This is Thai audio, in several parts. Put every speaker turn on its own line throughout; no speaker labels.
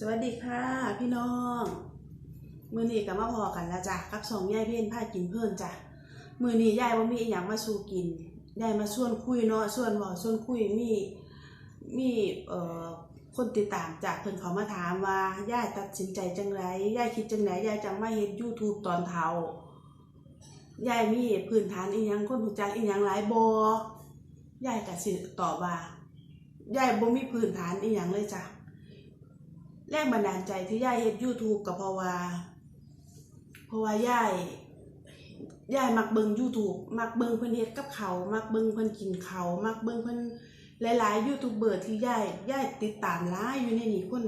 สวัสดีค่ะพี่น้องมือนี้ก็มาพอกันแล้วจ้ะกับสองยายเพ่นผ้ากินเพิ่นจ้ะมือนี้ยายว่ามีอย่างมาสู่กินยายมาชวนคุยเนาะชวนบอกชวนคุยมีมีเอ่อคนติดตามจากเพิ่นเขามาถามว่ายายตัดสินใจจังไรยายคิดจังไรยายจังมาเฮ็ด YouTube ตอนเฒ่ายายมีพื้นฐานอีหยังคนรู้จักอีหยังหลายบ่ยายก็สิตอบว่ายายบ่มีพื้นฐานอีหยังเลยจ้ะ แรงบันดาลใจที่ย่ายเฮ็ด YouTube ก็เพราะว่า เพราะว่าย่ายย่ายมักเบิ่ง YouTube มักเบิ่งเพิ่นเฮ็ดกับเขามักเบิ่งเพิ่นกินเขามักเบิ่งเพิ่นหลาย ๆ ยูทูบเบอร์ที่ย่ายย่ายติดตามหลายอยู่ในนี้คน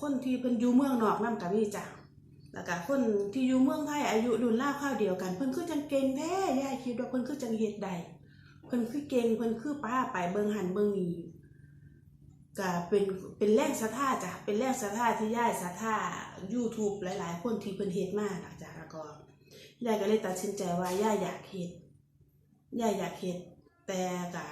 คนที่เพิ่นอยู่เมืองนอกนำก็มีจ้ะแล้วก็คนที่อยู่เมืองไทยอายุรุ่นราวคราวเดียวกัน เพิ่นคือจังเก่งแท้ย่ายคิดว่าเพิ่นคือจังเฮ็ดได้เพิ่นคือเก่งเพิ่นคือป้าไปเบิ่งหันเบิ่งนี่ ก็เป็นเป็นแรงศรัทธาจ้ะเป็นแรงศรัทธาที่ย่ายศรัทธา YouTube หลาย ๆ คนที่เพิ่นเฮ็ดมาหลังจากแล้วก็ย่ายก็เลยตัดสินใจว่าย่ายอยากเฮ็ดย่ายอยากเฮ็ดแต่ก็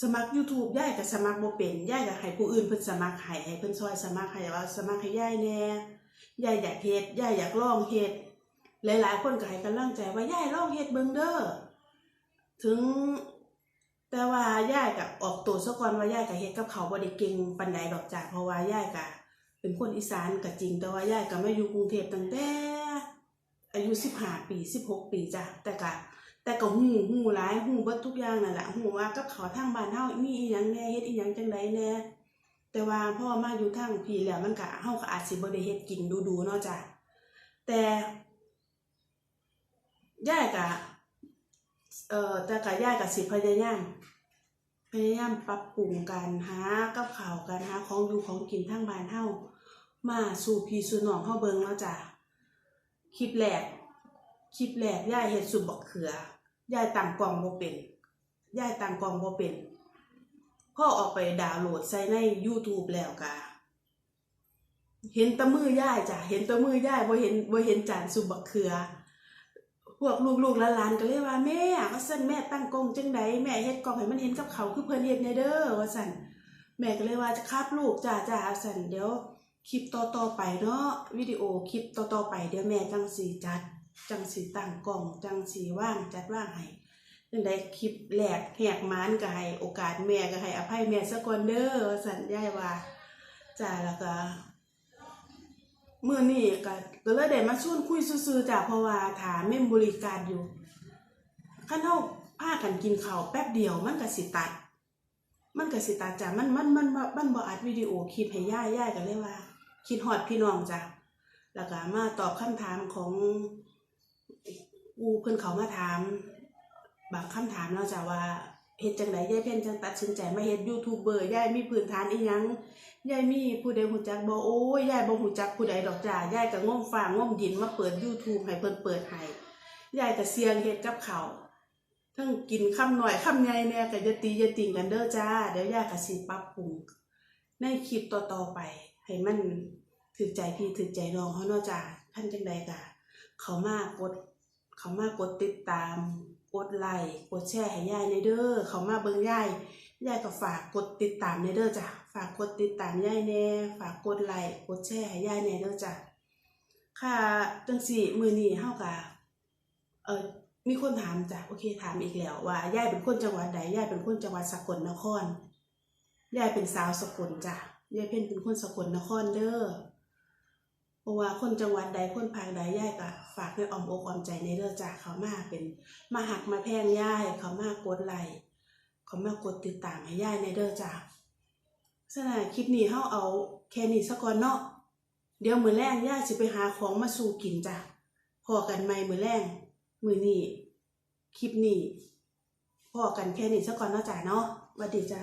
สมัคร YouTube ย่ายก็สมัครบ่เป็นย่ายก็ให้ผู้อื่นเพิ่นสมัครให้ให้เพิ่นช่วยสมัครให้ว่าสมัครให้ย่ายแน่ย่ายอยากเฮ็ดย่ายอยากลองเฮ็ดหลาย ๆ คนก็ให้กำลังใจว่าย่ายลองเฮ็ดเบิ่งเด้อถึง แต่ว่าย่ายกับออกตัวซะก่อนว่าย่ายกับเฮ็ดกับเขาบ่ได้เก่งปานใดดอกจ้ะเพราะว่าย่ายกับเป็นคนอีสานก็จริง แต่ว่าย่ายก็มาอยู่กรุงเทพตั้งแต่อายุ15ปี16ปีจ้ะแต่ก็แต่ก็ฮู้ฮู้หลายฮู้เบิดทุกอย่างนั่นแหละฮู้ว่ากับเขาทางบ้านเฮามีอีหยังแน่เฮ็ดอีหยังจังไดแน่แต่ว่าพ่อมาอยู่ทางพี่แล้วมันก็เฮาก็อาจสิบ่ได้เฮ็ดกินดูๆเนาะจ้ะแต่ย่ายก็ เอ่อแต่ก็ย่ายก็สิพยายามพยายามปรับปรุงการหากับข่าวการหาของอยู่ของกินทางบ้านเฮามาสู่พี่สู่น้องเฮาเบิงเนาะจ้ะคลิปแรกคลิปแรกยายเฮ็ดสุปบักเขือยายตั้งกล้องบ่เป็นยายตั้งกล้องบ่เป็นพ่อออกไปดาวน์โหลดใส่ใน YouTube แล้วกะเห็นตะมือยายจ้ะเห็นตะมือยายบ่เห็นบ่เห็นจานสุปบักเขือ พวกลูกๆหลานๆก็เลยว่าแม่ว่าซั่นแม่ตั้งกองจังไดแม่เฮ็ดกองให้มันเห็นกับเขาคือเพิ่นเฮ็ดแน่เด้อว่าซั่นแม่ก็เลยว่าจะครับลูกจ้าจ้าว่าซั่นเดี๋ยวคลิปต่อๆไปเนาะวิดีโอคลิปต่อๆไปเดี๋ยวแม่จังสิจัด จังสิตั้งกล้องจังสิว่างจัดว่างให้จังไดคลิปแรกแหกมานก็ให้โอกาสแม่ก็ให้อภัยแม่ซะก่อนเด้อว่าซั่นยายว่าจ้าแล้วก็ มื่อนี้ก็ก็เลยได้มาชวนคุยซื่อๆจ้ะเพราะว่าถามเมมบริการอยู่คันเฮาพากันกินข้าวแป๊บเดียวมันก็สิตัด มันก็สิตัดจ้ะมันมันมันมันบ่อัดวิดีโอคลิปให้ย่ายย่ายก็เลยว่า คิดฮอดพี่น้องจ้ะแล้วก็มาตอบคำถามของอูเพิ่อนเขามาถาม บางคำถามเนาจะว่า เฮ็ดจังไดยายเพ่นจังตัดสินใจมาเฮ็ดยูทูบเบอร์ยายมีพื้นฐานอีหยังยายมีผู้ใดหูจักบ่โอ้ยยายบ่หูจักผู้ใดดอกจ้ายายก็ง่มฟาง่มดินมาเปิด YouTube ให้เพิ่นเปิดให้ยายก็เสียงเฮ็ดกับเขาทั้งกินคำน้อยคำใหญ่แน่ก็อย่าตีอย่าติงกันเด้อจ้าเดี๋ยวยายก็สิปรับปรุงในคลิปต่อๆไป ให้มันถึกใจพี่ถึกใจน้องเฮาเนาะจ้าท่านจังใดก็เขามากด เขามากดติดตาม กดไลค์กดแชร์ให้ยายในเด้อเขามาเบิ่งยายยายก็ฝากกดติดตามในเด้อจ้ะฝากกดติดตามยายแน่ฝากกดไลค์กดแชร์ให้ยายแน่เด้อจ้ะค่ะจังสี่มือนี้เฮากะเออมีคนถามจ้ะโอเคถามอีกแล้วว่ายายเป็นคนจังหวัดใดยายเป็นคนจังหวัดสกลนครยายเป็นสาวสกลจ้ะยายเพ่นเป็นคนสกลนครเด้อ เพราะว่าคนจังหวัดใดคนภาคใดย่ายก็ฝากในอ้อมอกอ้อมใจในเด้อจ้ะเขามาเป็นมาหักมาแพงย่ายเขามากดไลค์เขามากดติดตามให้ยายในเด้อจ้าสนะคลิปนี้เฮาเอาแค่นี้ซะก่อนเนาะเดี๋ยวมือแรงย่ายสิไปหาของมาสู่กินจ้ะพอกันใหม่มื้อแรงมือนี้คลิปนี้พอกันแค่นี้ซะก่อนเนาะจ้าเนาะสวัสดีจ้า